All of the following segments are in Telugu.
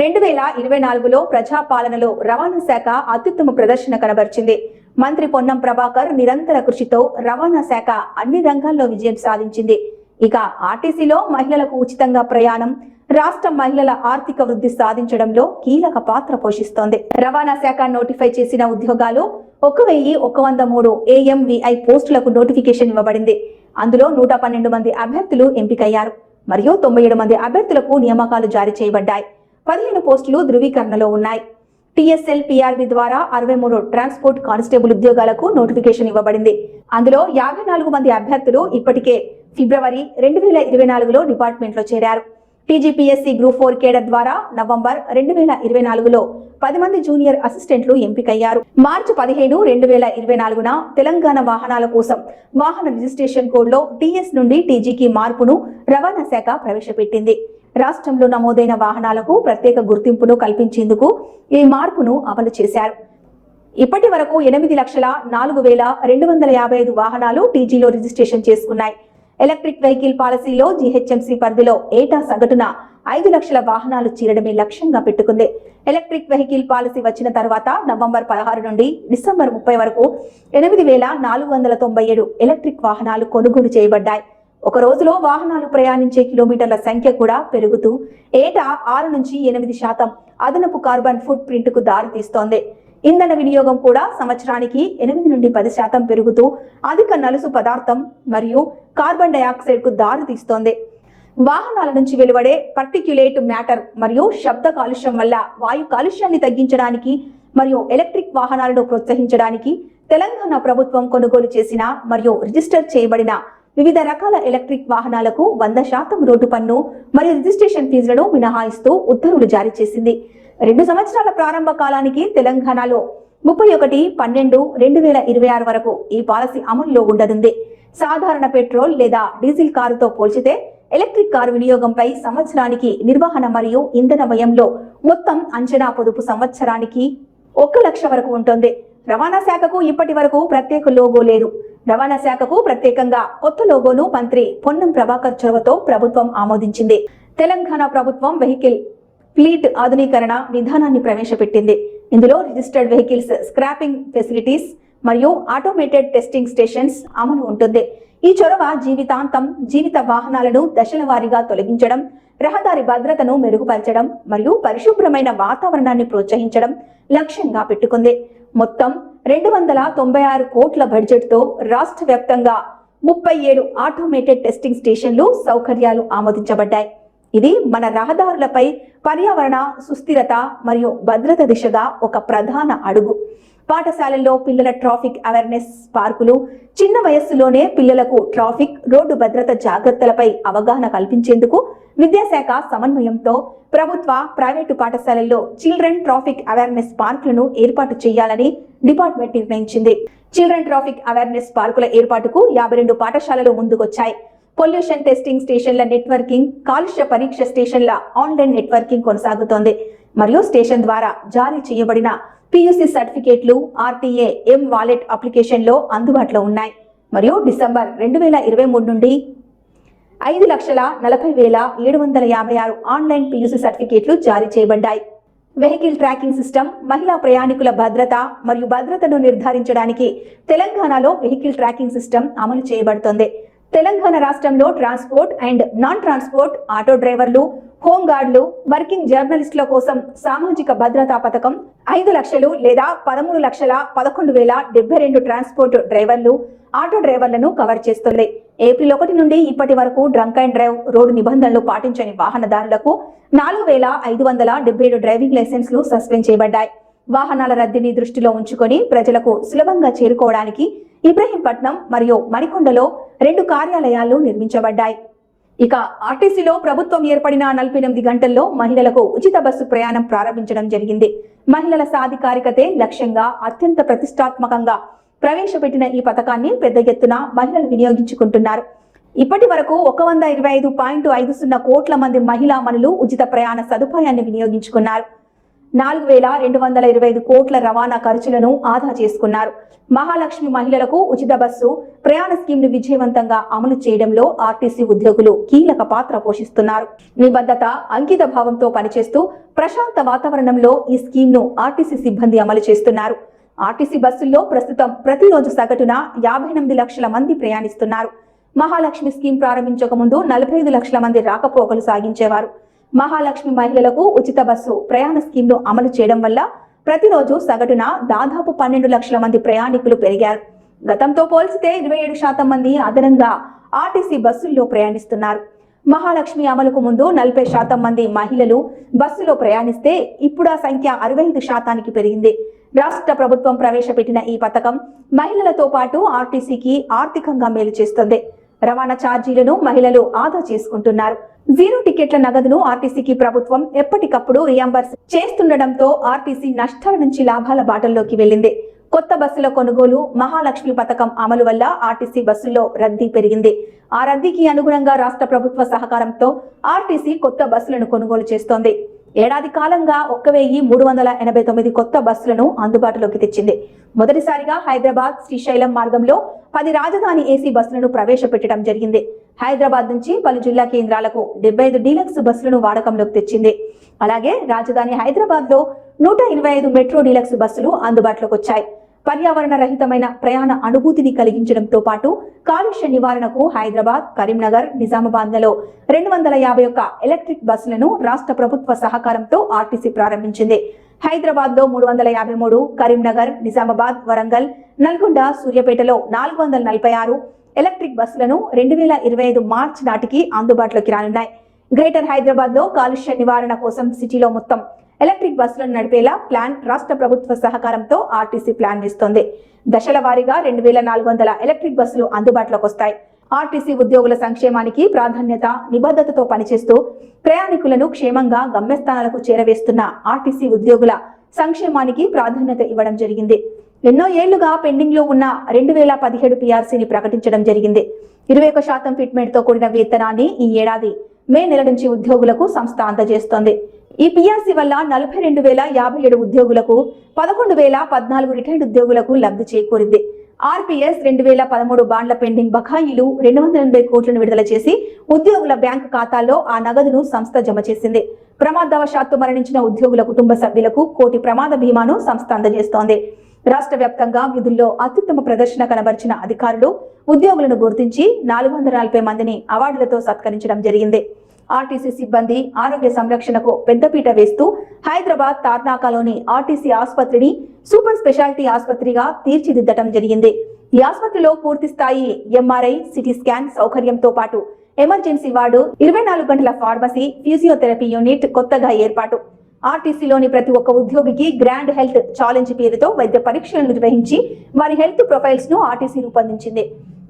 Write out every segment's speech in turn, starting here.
రెండు వేల ఇరవై నాలుగులో ప్రజాపాలనలో రవాణా శాఖ అత్యుత్తమ ప్రదర్శన కనబరిచింది. మంత్రి పొన్నం ప్రభాకర్ నిరంతర కృషితో రవాణా శాఖ అన్ని రంగాల్లో విజయం సాధించింది. ఇక ఆర్టీసీలో మహిళలకు ఉచితంగా ప్రయాణం రాష్ట్ర మహిళల ఆర్థిక వృద్ధి సాధించడంలో కీలక పాత్ర పోషిస్తోంది. రవాణా శాఖ నోటిఫై చేసిన ఉద్యోగాలు ఒక వెయ్యి ఒక వంద మూడు ఏఎంవిఐ పోస్టులకు నోటిఫికేషన్ ఇవ్వబడింది. అందులో నూట పన్నెండు మంది అభ్యర్థులు ఎంపికయ్యారు. మరియు తొంభై ఏడు మంది అభ్యర్థులకు నియామకాలు జారీ చేయబడ్డాయి. పదిహేను పోస్టులు ధృవీకరణలో ఉన్నాయి. టీఎస్ఎల్ పీఆర్బీ ద్వారా అరవై మూడు ట్రాన్స్పోర్ట్ కానిస్టేబుల్ ఉద్యోగాలకు నోటిఫికేషన్ ఇవ్వబడింది. అందులో యాభై నాలుగు మంది అభ్యర్థులు ఇప్పటికే ఫిబ్రవరి రెండు వేల ఇరవై నాలుగులో డిపార్ట్మెంట్లో చేరారు. టీజీపీఎస్సీ గ్రూప్ ఫోర్ కేడర్ ద్వారా నవంబర్ రెండు వేల ఇరవై నాలుగులో పది మంది జూనియర్ అసిస్టెంట్లు ఎంపికయ్యారు. మార్చి పదిహేడు రెండు వేల ఇరవై నాలుగున తెలంగాణ వాహనాల కోసం వాహన రిజిస్ట్రేషన్ కోడ్లో టీఎస్ నుండి టీజీకి మార్పును రవాణా శాఖ ప్రవేశపెట్టింది. రాష్ట్రంలో నమోదైన వాహనాలకు ప్రత్యేక గుర్తింపును కల్పించేందుకు ఈ మార్పును అమలు చేశారు. ఇప్పటి వరకు ఎనిమిది లక్షల నాలుగు వేల రెండు వందల యాభై ఐదు వాహనాలు టీజీలో రిజిస్ట్రేషన్ చేసుకున్నాయి. ఎలక్ట్రిక్ వెహికల్ పాలసీలో జీహెచ్ఎంసీ పరిధిలో ఏటా సగటున ఐదు లక్షల వాహనాలు చీరడమే లక్ష్యంగా పెట్టుకుంది. ఎలక్ట్రిక్ వెహికల్ పాలసీ వచ్చిన తర్వాత నవంబర్ పదహారు నుండి డిసెంబర్ ముప్పై వరకు ఎనిమిది వేల నాలుగు వందల తొంభై ఏడు ఎలక్ట్రిక్ వాహనాలు కొనుగోలు చేయబడ్డాయి. ఒక రోజులో వాహనాలు ప్రయాణించే కిలోమీటర్ల సంఖ్య కూడా పెరుగుతూ ఏటా ఆరు నుంచి ఎనిమిది శాతం అదనపు కార్బన్ ఫుట్ ప్రింట్కు దారితీస్తోంది ఇంధన వినియోగం కూడా సంవత్సరానికి ఎనిమిది నుండి పది శాతం పెరుగుతూ అధిక నలుసు పదార్థం మరియు కార్బన్ డయాక్సైడ్కు దారితీస్తోంది వాహనాల నుంచి వెలువడే పర్టిక్యులేట్ మ్యాటర్ మరియు శబ్ద కాలుష్యం వల్ల వాయు కాలుష్యాన్ని తగ్గించడానికి మరియు ఎలక్ట్రిక్ వాహనాలను ప్రోత్సహించడానికి తెలంగాణ ప్రభుత్వం కొనుగోలు చేసిన మరియు రిజిస్టర్ చేయబడిన వివిధ రకాల ఎలక్ట్రిక్ వాహనాలకు వంద శాతం రోడ్డు పన్ను మరియు రిజిస్ట్రేషన్ ఫీజులను మినహాయిస్తూ ఉత్తర్వులు జారీ చేసింది. రెండు సంవత్సరాల ప్రారంభ కాలానికి తెలంగాణలో ముప్పై ఒకటి పన్నెండు రెండు వేల ఇరవై ఆరు వరకు ఈ పాలసీ అమల్లో ఉండనుంది. సాధారణ పెట్రోల్ లేదా డీజిల్ కారుతో పోల్చితే ఎలక్ట్రిక్ కారు వినియోగంపై సంవత్సరానికి నిర్వహణ మరియు ఇంధన వ్యయంలో మొత్తం అంచనా పొదుపు సంవత్సరానికి ఒక్క లక్ష వరకు ఉంటుంది. రవాణా శాఖకు ఇప్పటి వరకు ప్రత్యేక లోగో లేదు. రవాణా శాఖకు ప్రత్యేకంగా కొత్త లోగోను మంత్రి పొన్నం ప్రభాకర్ చొరవతో ప్రభుత్వం ఆమోదించింది. తెలంగాణ ప్రభుత్వం వెహికల్ ఫ్లీట్ ఆధునీకరణ విధానాన్ని ప్రవేశపెట్టింది. ఇందులో రిజిస్టర్డ్ వెహికల్స్ స్క్రాపింగ్ ఫెసిలిటీస్ మరియు ఆటోమేటెడ్ టెస్టింగ్ స్టేషన్స్ అమలు ఉంటుంది. ఈ చొరవ జీవితాంతం జీవిత వాహనాలను దశల వారీగా తొలగించడం రహదారి భద్రతను మెరుగుపరచడం మరియు పరిశుభ్రమైన వాతావరణాన్ని ప్రోత్సహించడం లక్ష్యంగా పెట్టుకుంది. మొత్తం రెండు వందల తొంభై ఆరు కోట్ల బడ్జెట్తో రాష్ట్ర వ్యాప్తంగా ముప్పై ఏడు ఆటోమేటెడ్ టెస్టింగ్ స్టేషన్లు సౌకర్యాలు ఆమోదించబడ్డాయి. ఇది మన రహదారులపై పర్యావరణ సుస్థిరత మరియు భద్రత దిశగా ఒక ప్రధాన అడుగు. పాఠశాలల్లో పిల్లల ట్రాఫిక్ అవేర్నెస్ పార్కులు చిన్న వయస్సులోనే పిల్లలకు ట్రాఫిక్ రోడ్డు భద్రత జాగ్రత్తలపై అవగాహన కల్పించేందుకు విద్యాశాఖ సమన్వయంతో ప్రభుత్వ ప్రైవేటు పాఠశాలల్లో చిల్డ్రన్ ట్రాఫిక్ అవేర్నెస్ పార్కులను ఏర్పాటు చేయాలని డిపార్ట్మెంట్ నిర్ణయించింది. చిల్డ్రన్ ట్రాఫిక్ అవేర్నెస్ పార్కుల ఏర్పాటుకు యాభై రెండు పాఠశాలలు ముందుకొచ్చాయి. పొల్యూషన్ టెస్టింగ్ స్టేషన్ల నెట్వర్కింగ్ కాలుష్య పరీక్ష స్టేషన్ల ఆన్లైన్ నెట్వర్కింగ్ కొనసాగుతోంది. మరియు స్టేషన్ ద్వారా జారీ చేయబడిన పియూసీ సర్టిఫికేట్లు ఆర్టీఏ ఎం వాలెట్ అప్లికేషన్లో అందుబాటులో ఉన్నాయి. మరియు డిసెంబర్ రెండు వేల ఇరవై మూడు నుండి ఐదు లక్షల నలభై వేల ఏడు వందల యాభై ఆరు ఆన్లైన్ పియూసీ సర్టిఫికేట్లు జారీ చేయబడ్డాయి. వెహికల్ ట్రాకింగ్ సిస్టమ్ మహిళా ప్రయాణికుల భద్రత మరియు భద్రతను నిర్ధారించడానికి తెలంగాణలో వెహికల్ ట్రాకింగ్ సిస్టమ్ అమలు చేయబడుతోంది. తెలంగాణ రాష్ట్రంలో transport and non transport auto డ్రైవర్లు హోంగార్డులు వర్కింగ్ జర్నలిస్టుల కోసం సామాజిక భద్రతా పథకం ఐదు లక్షలు లేదా పదమూడు లక్షల పదకొండు వేల డెబ్బై రెండు ట్రాన్స్పోర్ట్ డ్రైవర్లు ఆటో డ్రైవర్లను కవర్ చేస్తుంది. ఏప్రిల్ ఒకటి నుండి ఇప్పటి వరకు డ్రంక్ అండ్ డ్రైవ్ రోడ్డు నిబంధనలు పాటించని వాహనదారులకు నాలుగు వేల ఐదు వందల డెబ్బై ఏడు డ్రైవింగ్ లైసెన్స్లు సస్పెండ్ చేయబడ్డాయి. వాహనాల రద్దీని దృష్టిలో ఉంచుకొని ప్రజలకు సులభంగా చేరుకోవడానికి ఇబ్రహీంపట్నం మరియు మణికొండలో రెండు కార్యాలయాలు నిర్మించబడ్డాయి. ఇక ఆర్టీసీలో ప్రభుత్వం ఏర్పడిన నలభై ఎనిమిది గంటల్లో మహిళలకు ఉచిత బస్సు ప్రయాణం ప్రారంభించడం జరిగింది. మహిళల సాధికారికతే లక్ష్యంగా అత్యంత ప్రతిష్టాత్మకంగా ప్రవేశపెట్టిన ఈ పథకాన్ని పెద్ద ఎత్తున మహిళలు వినియోగించుకుంటున్నారు. ఇప్పటి వరకు ఒక వంద ఇరవై ఐదు పాయింట్ ఐదు సున్నా కోట్ల మంది మహిళా మనులు ఉచిత ప్రయాణ సదుపాయాన్ని వినియోగించుకున్నారు. నాలుగు వేల రెండు వందల ఇరవై ఐదు కోట్ల రవాణా ఖర్చులను ఆదా చేసుకున్నారు. మహాలక్ష్మి మహిళలకు ఉచిత బస్సు ప్రయాణ స్కీమ్ను విజయవంతంగా అమలు చేయడంలో ఆర్టీసీ ఉద్యోగులు కీలక పాత్ర పోషిస్తున్నారు. నిబద్ధత అంకిత భావంతో పనిచేస్తూ ప్రశాంత వాతావరణంలో ఈ స్కీమ్ను ఆర్టీసీ సిబ్బంది అమలు చేస్తున్నారు. ఆర్టీసీ బస్సుల్లో ప్రస్తుతం ప్రతిరోజు సగటున యాభై ఎనిమిది లక్షల మంది ప్రయాణిస్తున్నారు. మహాలక్ష్మి స్కీమ్ ప్రారంభించక ముందు నలభై ఐదు లక్షల మంది రాకపోకలు సాగించేవారు. మహాలక్ష్మి మహిళలకు ఉచిత బస్సు ప్రయాణ స్కీమ్ను అమలు చేయడం వల్ల ప్రతిరోజు సగటున దాదాపు పన్నెండు లక్షల మంది ప్రయాణికులు పెరిగారు. గతంతో పోల్చితే ఇరవై ఏడు శాతం మంది అదనంగా ఆర్టీసీ బస్సుల్లో ప్రయాణిస్తున్నారు. మహాలక్ష్మి అమలుకు ముందు నలభై శాతం మంది మహిళలు బస్సులో ప్రయాణిస్తే ఇప్పుడు ఆ సంఖ్య అరవై ఐదు శాతానికి పెరిగింది. రాష్ట్ర ప్రభుత్వం ప్రవేశపెట్టిన ఈ పథకం మహిళలతో పాటు ఆర్టీసీకి ఆర్థికంగా మేలు చేస్తుంది. రవాణా ఛార్జీలను మహిళలు ఆదా చేసుకుంటున్నారు. జీరో టికెట్ల నగదును ఆర్టీసీకి ప్రభుత్వం ఎప్పటికప్పుడు రియంబర్స్ చేస్తుండటంతో ఆర్టీసీ నష్టాల నుంచి లాభాల బాటల్లోకి వెళ్ళింది. కొత్త బస్సుల కొనుగోలు మహాలక్ష్మి పథకం అమలు వల్ల ఆర్టీసీ బస్సుల్లో రద్దీ పెరిగింది. ఆ రద్దీకి అనుగుణంగా రాష్ట్ర ప్రభుత్వ సహకారంతో ఆర్టీసీ కొత్త బస్సులను కొనుగోలు చేస్తోంది. ఏడాది కాలంగా ఒక్క వెయ్యి మూడు వందల ఎనభై తొమ్మిది కొత్త బస్సులను అందుబాటులోకి తెచ్చింది. మొదటిసారిగా హైదరాబాద్ శ్రీశైలం మార్గంలో పది రాజధాని ఏసీ బస్సులను ప్రవేశపెట్టడం జరిగింది. హైదరాబాద్ నుంచి పలు జిల్లా కేంద్రాలకు డెబ్బై ఐదు డీలక్స్ బస్సులను వాడకంలోకి తెచ్చింది. అలాగే రాజధాని హైదరాబాద్లో నూట ఇరవై ఐదు మెట్రో డీలక్స్ బస్సులు అందుబాటులోకి వచ్చాయి. పర్యావరణ రహితమైన ప్రయాణ అనుభూతిని కలిగించడంతో పాటు కాలుష్య నివారణకు హైదరాబాద్ కరీంనగర్ నిజామాబాద్లలో రెండు వందల యాభై ఒక్క ఎలక్ట్రిక్ బస్సులను రాష్ట్ర ప్రభుత్వ సహకారంతో ఆర్టీసీ ప్రారంభించింది. హైదరాబాద్లో మూడు వందల యాభై మూడు కరీంనగర్ నిజామాబాద్ వరంగల్ నల్గొండ సూర్యాపేటలో నాలుగు వందల నలభై ఆరు ఎలక్ట్రిక్ బస్సులను రెండు వేల ఇరవై ఐదు మార్చి నాటికి అందుబాటులోకి రానున్నాయి. గ్రేటర్ హైదరాబాద్లో కాలుష్య నివారణ కోసం సిటీలో మొత్తం ఎలక్ట్రిక్ బస్సులను నడిపేలా ప్లాన్ రాష్ట్ర ప్రభుత్వ సహకారంతో ఆర్టీసీ ప్లాన్ ఇస్తుంది. దశల వారీగా రెండు వేల నాలుగు వందల ఎలక్ట్రిక్ బస్సులు అందుబాటులోకి వస్తాయి. ఆర్టీసీ ఉద్యోగుల సంక్షేమానికి ప్రాధాన్యత నిబద్ధతతో పనిచేస్తూ ప్రయాణికులను క్షేమంగా గమ్యస్థానాలకు చేరవేస్తున్న ఆర్టీసీ ఉద్యోగుల సంక్షేమానికి ప్రాధాన్యత ఇవ్వడం జరిగింది. ఎన్నో ఏళ్ళుగా పెండింగ్లో ఉన్న రెండు వేల పదిహేడు పిఆర్సీని ప్రకటించడం జరిగింది. ఇరవై ఒక శాతం ఫిట్మెంట్తో కూడిన వేతనాన్ని ఈ ఏడాది మే నెల నుంచి ఉద్యోగులకు సంస్థ అందజేస్తోంది. ఈ పిఆర్సీ వల్ల నలభై రెండు వేల యాభై ఏడు ఉద్యోగులకు పదకొండు వేల పద్నాలుగు రిటైర్డ్ ఉద్యోగులకు లబ్ధి చేకూరింది. ఆర్పీఎస్ రెండు వేల పదమూడు బాండ్ల పెండింగ్ బకాయిలు రెండు వందల ఎనభై కోట్లను విడుదల చేసి ఉద్యోగుల బ్యాంకు ఖాతాల్లో ఆ నగదును సంస్థ జమ చేసింది. ప్రమాదవశాత్తు మరణించిన ఉద్యోగుల కుటుంబ సభ్యులకు కోటి ప్రమాద బీమాను సంస్థ అందజేస్తోంది. రాష్ట్ర వ్యాప్తంగా విధుల్లో అత్యుత్తమ ప్రదర్శన కనబరిచిన అధికారులు ఉద్యోగులను గుర్తించి నాలుగు వందల నలభై మందిని అవార్డులతో సత్కరించడం జరిగింది. ఆర్టీసీ సిబ్బంది ఆరోగ్య సంరక్షణకు పెద్దపీట వేస్తూ హైదరాబాద్ తార్నాకలోని ఆర్టీసీ ఆసుపత్రిని సూపర్ స్పెషాలిటీ ఆసుపత్రిగా తీర్చిదిద్దటం జరిగింది. ఈ ఆసుపత్రిలో పూర్తి స్థాయి ఎంఆర్ఐ సిటీ స్కాన్ సౌకర్యంతో పాటు ఎమర్జెన్సీ వార్డు ఇరవై నాలుగు గంటల ఫార్మసీ ఫిజియోథెరపీ యూనిట్ కొత్తగా ఏర్పాటు. ఆర్టీసీలోని ప్రతి ఒక్క ఉద్యోగికి గ్రాండ్ హెల్త్ ఛాలెంజ్ పేరుతో వైద్య పరీక్షలు నిర్వహించి వారి హెల్త్ ప్రొఫైల్స్ను ఆర్టీసీ రూపొందించింది.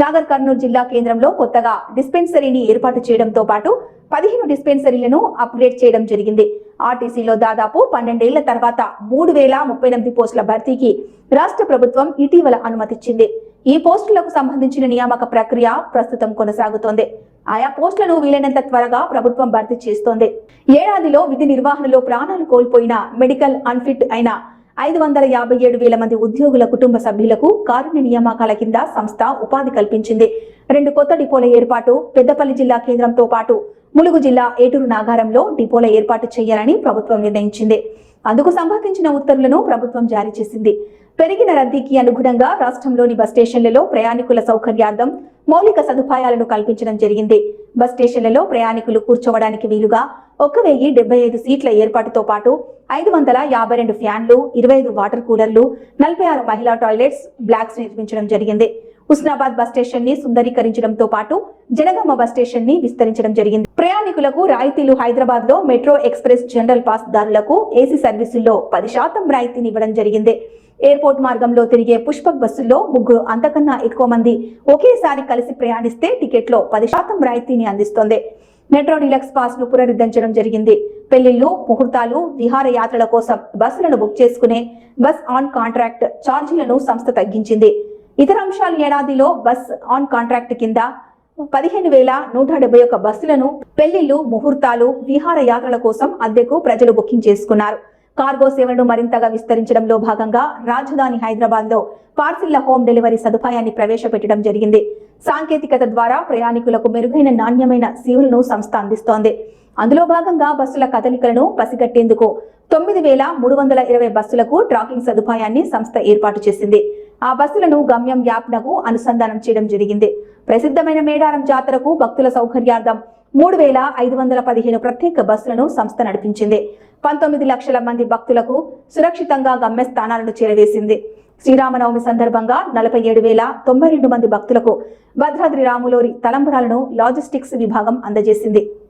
నాగర్ కర్నూలు జిల్లా కేంద్రంలో కొత్తగా డిస్పెన్సరీని ఏర్పాటు చేయడంతో పాటు పదిహేను డిస్పెన్సరీలను అప్గ్రేడ్ చేయడం జరిగింది. ఆర్టీసీలో దాదాపు పన్నెండేళ్ళ తర్వాత మూడు వేల ముప్పై ఎనిమిది పోస్టుల భర్తీకి రాష్ట్ర ప్రభుత్వం ఇటీవల అనుమతిచ్చింది. ఈ పోస్టులకు సంబంధించిన నియామక ప్రక్రియ ప్రస్తుతం కొనసాగుతోంది. ఆయా పోస్టులను వీలైనంత త్వరగా ప్రభుత్వం భర్తీ చేస్తోంది. ఏడాదిలో విధి నిర్వహణలో ప్రాణాలు కోల్పోయిన మెడికల్ అన్ఫిట్ అయిన ఐదు వందల యాభై ఏడు వేల మంది ఉద్యోగుల కుటుంబ సభ్యులకు కారుణ్య నియామకాల కింద సంస్థ ఉపాధి కల్పించింది. రెండు కొత్త డిపోల ఏర్పాటు పెద్దపల్లి జిల్లా కేంద్రంతో పాటు ములుగు జిల్లా ఏటూరు నాగారంలో డిపోల ఏర్పాటు చేయాలని ప్రభుత్వం నిర్ణయించింది. అందుకు సంబంధించిన ఉత్తర్వులను ప్రభుత్వం జారీ చేసింది. పెరిగిన రద్దీకి అనుగుణంగా రాష్ట్రంలోని బస్ స్టేషన్లలో ప్రయాణికుల సౌకర్యార్థం మౌలిక సదుపాయాలను కల్పించడం జరిగింది. బస్ స్టేషన్లలో ప్రయాణికులు కూర్చోవడానికి వీలుగా ఒక వెయ్యి డెబ్బై ఐదు సీట్ల ఏర్పాటుతో పాటు ఐదు వందల యాభై రెండు ఫ్యాన్లు ఇరవై ఐదు వాటర్ కూలర్లు నలభై ఆరు మహిళా టాయిలెట్స్ బ్లాక్స్ నిర్మించడం జరిగింది. హుస్నాబాద్ బస్ స్టేషన్ని సుందరీకరించడంతో పాటు జనగామ బస్ స్టేషన్ని విస్తరించడం జరిగింది. ప్రయాణికులకు రాయితీలు హైదరాబాద్లో మెట్రో ఎక్స్ప్రెస్ జనరల్ పాస్ దారులకు ఏసీ సర్వీసుల్లో పది శాతం రాయితీని ఇవ్వడం జరిగింది. ఎయిర్పోర్ట్ మార్గంలో తిరిగే పుష్పక్ బస్సుల్లో ముగ్గురు అంతకన్నా ఎక్కువ మంది ఒకేసారి కలిసి ప్రయాణిస్తే టికెట్లో పది శాతం రాయితీని అందిస్తోంది. మెట్రో డీలక్స్ పాస్ను పునరుద్ధరించడం జరిగింది. పెళ్ళిళ్ళు ముహూర్తాలు విహారయాత్రల కోసం బస్సులను బుక్ చేసుకునే బస్ ఆన్ కాంట్రాక్ట్ ఛార్జీలను సంస్థ తగ్గించింది. ఇతర అంశాలు ఏడాదిలో బస్ ఆన్ కాంట్రాక్ట్ కింద పదిహేను వేల నూట డెబ్బై ఒక్క బస్సులను పెళ్ళిళ్ళు ముహూర్తాలు విహారయాత్రల కోసం అద్దెకు ప్రజలు బుకింగ్ చేసుకున్నారు. కార్గో సేవలను మరింతగా విస్తరించడంలో భాగంగా రాజధాని హైదరాబాద్లో పార్సిళ్ళ హోమ్ డెలివరీ సదుపాయాన్ని ప్రవేశపెట్టడం జరిగింది. సాంకేతికత ద్వారా ప్రయాణికులకు మెరుగైన నాణ్యమైన సేవలను సంస్థ అందిస్తోంది. అందులో భాగంగా బస్సుల కదలికలను పసిగట్టేందుకు తొమ్మిది వేల మూడు వందల ఇరవై బస్సులకు ట్రాకింగ్ సదుపాయాన్ని సంస్థ ఏర్పాటు చేసింది. ఆ బస్సులను గమ్యం యాప్నకు అనుసంధానం చేయడం జరిగింది. ప్రసిద్ధమైన మేడారం జాతరకు భక్తుల సౌకర్యార్థం మూడు వేల ఐదు వందల పదిహేను ప్రత్యేక బస్సులను సంస్థ నడిపించింది. పంతొమ్మిది లక్షల మంది భక్తులకు సురక్షితంగా గమ్యస్థానాలను చేరవేసింది. శ్రీరామనవమి సందర్భంగా నలభై ఏడు వేల తొంభై రెండు మంది భక్తులకు భద్రాద్రి రాములోరి తలంబరాలను లాజిస్టిక్స్ విభాగం అందజేసింది.